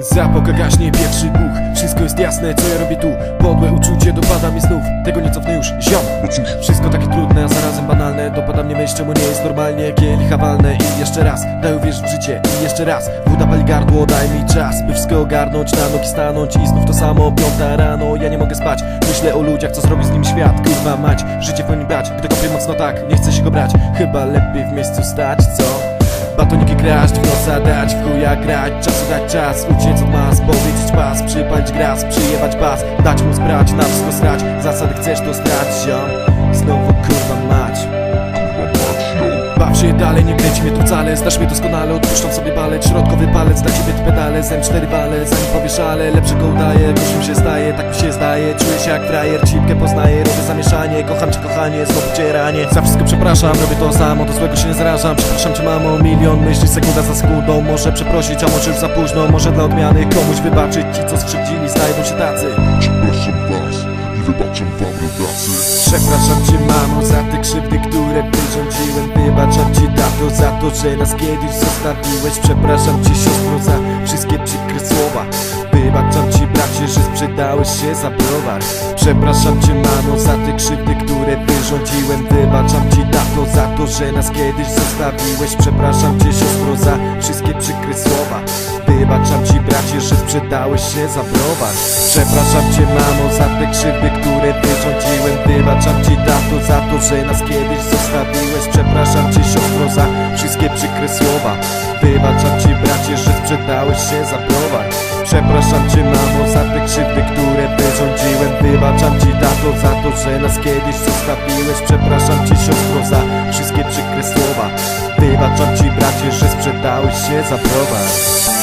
Zapoka gaśnie pierwszy buch Wszystko jest jasne, co ja robię tu. Podłe uczucie dopada mnie znów. Tego nie cofnę już, ziom. Wszystko takie trudne, a zarazem banalne. Dopada mnie myśl, czemu nie jest normalnie Kielicha walne i jeszcze raz Daj uwierz w życie. I jeszcze raz Woda pali gardło, daj mi czas By wszystko ogarnąć, na nogi stanąć I znów to samo, piąta rano Ja nie mogę spać, myślę o ludziach Co zrobi z nim świat, kurwa mać Życie w nim brać, gdy kopię mocno tak Nie chce się go brać, chyba lepiej w miejscu stać, co? Batoniki kraść, w nosa dać, w chuja grać. Czasu dać czas, uciec od mas Powiedzieć pas, przypalić gras, przyjebać pas Dać mu sprać, na wszystko srać. Zasady chcesz to strać, ziom. Znowu kurwa mać Się dalej, nie kręci mnie tu wcale. Znasz mnie doskonale, odpuszczam sobie balet Środkowy palec, dla ciebie te pedale Zem cztery wale, zanim powiesz ale Lepszego udaje, gorszym się staje Tak mi się zdaje, czuję się jak frajer Cipkę poznaję, robię zamieszanie. Kocham cię kochanie, znowu cię ranię. Za wszystko przepraszam, robię to samo Do złego się nie zrażam, przepraszam cię mamo Milion myśli, sekunda za sekundą. Może przeprosić, a może już za późno. Może dla odmiany komuś wybaczyć. Ci co skrzywdzili, znajdą się tacy. Przepraszam was wybaczam wam rodacy. Przepraszam cię mamo za te krzywdy, które wyrządziłem. Wybaczam ci tato za to, że nas kiedyś zostawiłeś. Przepraszam cię siostro za wszystkie przykre słowa. Wybaczam ci bracie, że sprzedałeś się za browar. Przepraszam cię mamo za te krzywdy, które wyrządziłem. Wybaczam ci tato za to, że nas kiedyś zostawiłeś. Przepraszam cię siostro za wszystkie przykre słowa że sprzedałeś się za browar. Przepraszam cię mamo za te krzywdy, które wyrządziłem. Wybaczam ci tato za to, że nas kiedyś zostawiłeś. Przepraszam cię siostro za wszystkie przykre słowa. Wybaczam ci bracie, że sprzedałeś się za browar. Przepraszam cię mamo za te krzywdy, które wyrządziłem. Wybaczam ci tato za to, że nas kiedyś zostawiłeś. Przepraszam cię siostro za wszystkie przykre słowa. Wybaczam ci bracie, że sprzedałeś się za browar